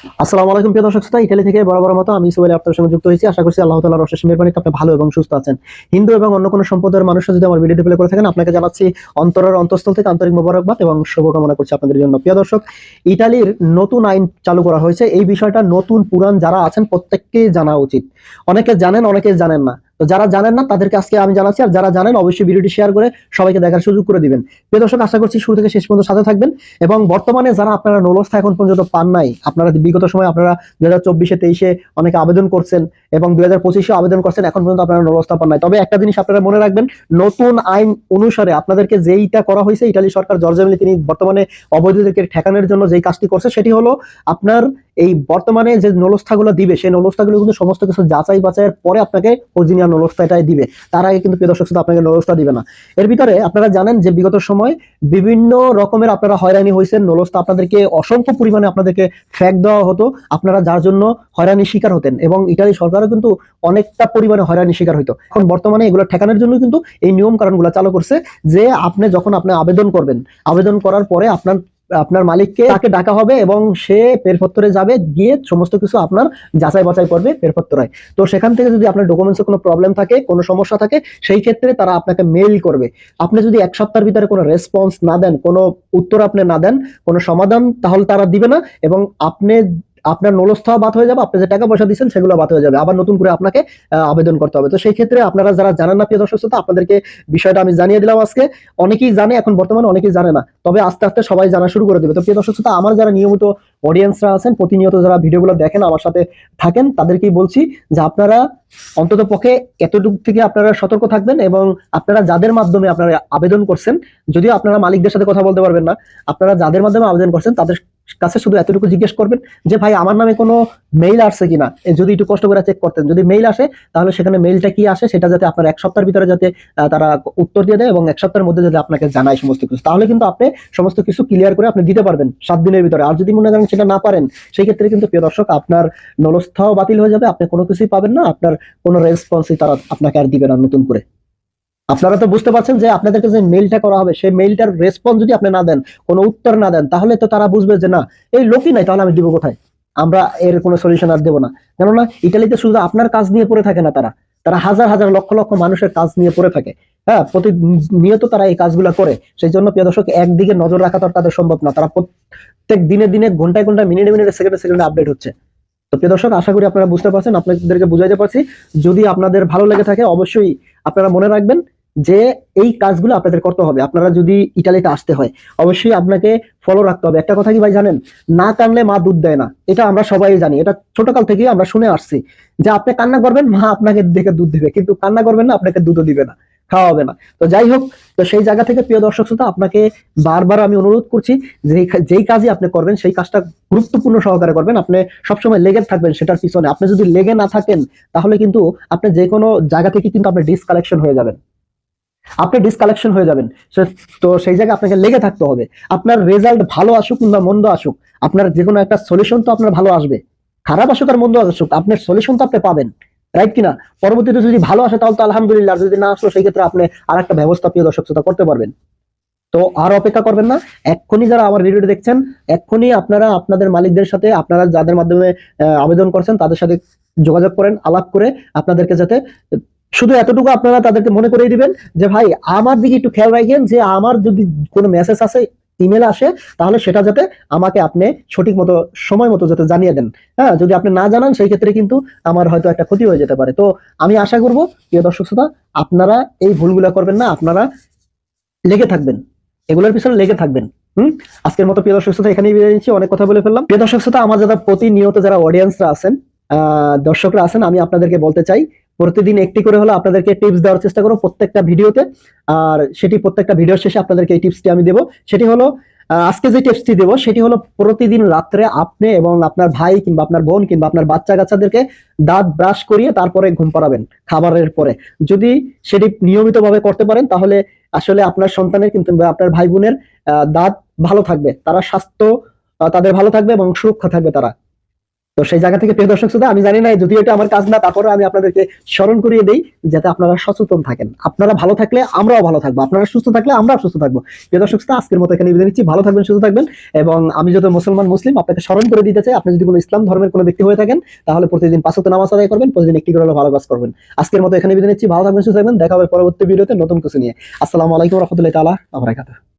আসসালামু আলাইকুম প্রিয় দর্শক শ্রোতা ইটালি থেকে বরাবর মতো আমি সুবাইল আপনার সঙ্গে যুক্ত হয়েছি। আশা করছি আল্লাহ তালার অশেষ মেহরবানিতে আপনি ভালো এবং সুস্থ আছেন। হিন্দু এবং অন্য কোনো সম্প্রদায়ের মানুষরা যদি আমার ভিডিওটি প্লে করে থাকেন, আপনাকে জানাচ্ছি অন্তরের অন্তঃস্থল থেকে আন্তরিক মোবারকবাদ এবং শুভকামনা করছি আপনাদের জন্য। প্রিয় দর্শক ইটালির নতুন আইন চালু করা হয়েছে। এই বিষয়টা নতুন পুরান যারা আছেন, প্রত্যেককেই জানা উচিত। অনেকে জানেন অনেকে জানেন না। তো যারা জানেন না, তাদেরকে আজকে আমি জানাচ্ছি। আর যারা জানেন, অবশ্যই ভিডিওটি শেয়ার করে সবাইকে দেখার সুযোগ করে দিবেন। প্রিয় দর্শক, আশা করছি শুরু থেকে শেষ পর্যন্ত সাথে থাকবেন। এবং বর্তমানে যারা আপনারা নলস্থা এখন পর্যন্ত পান নাই, আপনারা বিগত সময় আপনারা দু হাজার চব্বিশে, তেইশে অনেকে আবেদন করছেন এবং দু হাজার পঁচিশে আবেদন করছেন, এখন পর্যন্ত আপনারা নলস্থা পান নাই। তবে একটা জিনিস আপনারা মনে রাখবেন, নতুন আইন অনুসারে আপনাদেরকে যেইটা করা হয়েছে, ইটালি সরকার, জর্জা মিলি তিনি বর্তমানে অবৈধদেরকে ঠেকানোর জন্য যেই কাজটি করছে, সেটি হলো আপনার এই বর্তমানে যে নলস্থাগুলো দিবে, সেই নলস্থাগুলো কিন্তু সমস্ত কিছু যাচাই বাছাইয়ের পরে আপনাকে অরিজিনাল নলস্তা এটাই দিবে। তার আগে কিন্তু প্রিয় দর্শক শ্রোতা আপনাকে নলস্তা দিবে না। এর ভিতরে আপনারা জানেন যে বিগত সময় বিভিন্ন রকমের আপনারা হয়রানি হয়েছেন। নলস্তা আপনাদেরকে অসংখ্য পরিমাণে আপনাদেরকে ফ্যাক দেওয়া হতো। আপনারা যার জন্য হয়রানির শিকার হতেন এবং ইটালি সরকারও কিন্তু অনেকটা পরিমাণে হয়রানির শিকার হতো এখন বর্তমানে এগুলো ঠেকানোর জন্য কিন্তু এই নিয়ম কারণগুলো চালু করছে যে আপনি যখন আপনি আবেদন করবেন, আবেদন করার পরে আপনার আপনার মালিককে তাকে ডাকা হবে এবং সে পেরপত্তরে যাবে, গিয়ে সমস্ত কিছু আপনার যাচাই বাছাই করবে পেরপত্তরায়। তো সেখান থেকে যদি আপনার ডকুমেন্টসে কোনো প্রবলেম থাকে, কোনো সমস্যা থাকে, সেই ক্ষেত্রে তারা আপনাকে মেইল করবে। আপনি যদি এক সপ্তাহের ভিতরে কোনো রেসপন্স না দেন, কোনো উত্তর আপনি না দেন, কোনো সমাধান তাহলে তারা দিবে না এবং আপনি আপনার নলস্থা বাদ হয়ে যাবে আপনি যে টাকা পয়সা দিচ্ছেন সেগুলো বাদ হয়ে যাবে। আবার নতুন করে আপনাকে আবেদন করতে হবে। তো সেই ক্ষেত্রে আপনারা যারা জানেন না প্রিয় দর্শক আপনাদেরকে বিষয়টা আমি জানিয়ে দিলাম আজকে। অনেকেই জানে এখন বর্তমানে অনেকেই জানে না। তবে আস্তে আস্তে সবাই জানা শুরু করে দেবে। তো প্রিয় দর্শক শ্রোতা, আমার যারা নিয়মিত অডিয়েন্সরা আছেন প্রতিনিয়ত যারা ভিডিওগুলো দেখেন আমার সাথে থাকেন তাদেরকেই বলছি যে আপনারা অন্তত পক্ষে এতটুকু থেকে আপনারা সতর্ক থাকবেন এবং আপনারা যাদের মাধ্যমে আপনারা আবেদন করছেন যদিও আপনারা মালিকদের সাথে কথা বলতে পারবেন না আপনারা যাদের মাধ্যমে আবেদন করছেন তাদের কাছে শুধু এতটুকু জিজ্ঞেস করবেন যে, ভাই, আমার নামে কোনো মেইল আসছে কিনা? যদি একটু কষ্ট করে চেক করতেন। যদি মেইল আসে, তাহলে সেখানে মেইলটা কি আসে সেটা যাতে আপনার এক সপ্তাহের ভিতরে যাতে তারা উত্তর দিয়ে দেয় এবং এক সপ্তাহের মধ্যে যাতে আপনাকে জানায় সমস্ত কিছু। তাহলে কিন্তু আপনি সমস্ত কিছু ক্লিয়ার করে আপনি দিতে পারবেন সাত দিনের ভিতরে। আর যদি মনে করেন সেটা না পারেন, সেই ক্ষেত্রে কিন্তু প্রিয় দর্শক, আপনার নলস্থাও বাতিল হয়ে যাবে, আপনি কোনো কিছুই পাবেন না, আপনার কোনো রেসপন্সই তারা আপনাকে আর দিবে না নতুন করে। আপনারা তো বুঝতে পারছেন যে আপনাদেরকে যে মেইলটা করা হবে, সেই মেইলটার রেসপন্স যদি আপনি না দেন, কোনো উত্তর না দেন, তাহলে তো তারা বুঝবে যে না, এই লোকই নাই, তাহলে আমি দিব কোথায়? আমরা এর কোনো সলিউশন আর দেবো না। কেননা ইটালিতে শুধু আপনার কাজ নিয়ে পড়ে থাকে না তারা। তারা হাজার হাজার লক্ষ লক্ষ মানুষের কাজ নিয়ে পড়ে থাকে। হ্যাঁ প্রতিনিয়ত তারা এই কাজগুলো করে। সেই জন্য, প্রিয় দর্শক, একদিকে নজর রাখা তো তাদের সম্ভব না। তারা প্রত্যেক দিনে দিনে, ঘন্টায় ঘন্টায়, মিনিটে মিনিটে, সেকেন্ডে সেকেন্ডে আপডেট হচ্ছে। তো প্রিয় দর্শক, আশা করি আপনারা বুঝতে পারছেন, আপনাদেরকে বুঝাইতে পারছি। যদি আপনাদের ভালো লেগে থাকে, অবশ্যই আপনারা মনে রাখবেন। যে এই কাজগুলো আপনাদের করতে হবে। আপনারা যদি ইটালিতে আসতে হয়, অবশ্যই আপনাকে ফলো রাখতে হবে। একটা কথা কি ভাই জানেন? না কানলে মা দুধ দেয় না। এটা আমরা সবাই জানি। এটা ছোটকাল থেকেই আমরা শুনে আসছি যে আপনি কান্না করবেন, মা আপনাকে দেখে দুধ দিবে। কিন্তু কান্না করবেন না, আপনাকে দুধও দিবে না, খাওয়া হবে না। তো যাই হোক, তো সেই জায়গা থেকে প্রিয় দর্শক শ্রোতা, আপনাকে বারবার আমি অনুরোধ করছি যে যেই কাজই আপনি করবেন, সেই কাজটা গুরুত্বপূর্ণ সহকারে করবেন। আপনি সবসময় লেগে থাকবেন সেটার পিছনে। আপনি যদি লেগে না থাকেন, তাহলে কিন্তু আপনি যে কোনো জায়গা থেকে কিন্তু আপনি ডিসকালেকশন হয়ে যাবেন। আপনি ডিসকালেকশন হয়ে যাবেন। তো সেই জায়গায় আপনাকে লেগে থাকতে হবে। আপনার রেজাল্ট ভালো আসুক কিংবা মন্দ আসুক, আপনার যে কোনো একটা সলিউশন তো আপনার ভালো আসবে। খারাপ আসুক আর মন্দ আসুক, আপনার সলিউশন তো আপনি পাবেন। রাইট কিনা? পরবর্তীতে যদি ভালো আসে তাহলে তো আলহামদুলিল্লাহ যদি না আসলো সেই ক্ষেত্রে আপনি আর একটা ব্যবস্থা প্রিয় দর্শক শ্রোতা করতে পারবেন। তো আর অপেক্ষা করবেন না, এক্ষুনি যারা আমার ভিডিওটি দেখছেন, এক্ষুনি আপনারা আপনাদের মালিকদের সাথে, আপনারা যাদের মাধ্যমে আবেদন করছেন, তাদের সাথে যোগাযোগ করেন, আলাপ করে আপনাদেরকে যাতে শুধু এতটুকু আপনারা তাদেরকে মনে করিয়ে দিবেন যে ভাই আমার দিকে একটু খেয়াল রাখেন যে আমার যদি কোনো মেসেজ আসে ইমেল আসে তাহলে সেটা যাতে আমাকে আপনি সঠিক মতো সময় মতো যাতে জানিয়ে দেন। হ্যাঁ যদি আপনি না জানান সেই ক্ষেত্রে কিন্তু আমার হয়তো একটা ক্ষতি হয়ে যেতে পারে। তো আমি আশা করব প্রিয় দর্শক শ্রোতা আপনারা এই ভুলগুলো করবেন না আপনারা লেগে থাকবেন। এগুলোর পিছনে লেগে থাকবেন। হুম? আজকের মতো প্রিয় দর্শক শ্রোতা এখানেই বিদায় নিচ্ছি। অনেক কথা বলে ফেললাম। প্রিয় দর্শক শ্রোতা আমার যারা প্রতিনিয়ত যারা অডিয়েন্সরা আছেন আহ, দর্শকরা আছেন আমি আপনাদেরকে বলতে চাই প্রতিদিন একটি করে হলো আপনাদেরকে টিপস দেওয়ার চেষ্টা করো প্রত্যেকটা ভিডিওতে। আর সেটি প্রত্যেকটা ভিডিওর শেষে আপনাদেরকে এই টিপসটি আমি দেবো। সেটি হলো আজকে যে টিপসটি দেবো, সেটি হলো প্রতিদিন রাত্রে আপনি এবং আপনার ভাই কিংবা আপনার বোন কিংবা আপনার বাচ্চা কাচ্চাদেরকে দাঁত ব্রাশ করিয়ে তারপরে ঘুম পাড়াবেন খাবারের পরে। যদি সেটি নিয়মিতভাবে করতে পারেন, তাহলে আসলে আপনার সন্তানের কিন্তু আপনার ভাই বোনের দাঁত ভালো থাকবে, তারা স্বাস্থ্য তাদের ভালো থাকবে এবং সুরক্ষা থাকবে তারা। তো সেই জায়গা থেকে প্রিয় দর্শক আমি জানি না যদিও এটা আমার কাজ না তারপরে আমি আপনাদেরকে স্মরণ করিয়ে দেই যাতে আপনারা সচেতন থাকেন। আপনারা ভালো থাকলে আমরাও ভালো থাকব। আপনারা সুস্থ থাকলে আমরাও সুস্থ থাকব। প্রিয় দর্শক শ্রোতা, আজকের মতো এখানে নিচ্ছি। ভালো থাকবেন, সুস্থ থাকবেন। এবং আমি যত মুসলমান, মুসলিম, আপনাকে স্মরণ করে দিতে চাই, আপনি যদি কোনো ইসলাম ধর্মের কোনো ব্যক্তি হয়ে থাকেন, তাহলে প্রতিদিন পাঁচত নামাজ আদায় করবেন, প্রতিদিন একটি করে ভালো কাজ করবেন। আজকের মতো এখানে বিদায় নিচ্ছি। ভালো থাকবেন, সুস্থ থাকবেন। দেখা হবে পরবর্তী ভিডিওতে নতুন কিছু নিয়ে। আসসালামু আলাইকুম রহমতুল্লাহ তালা আমার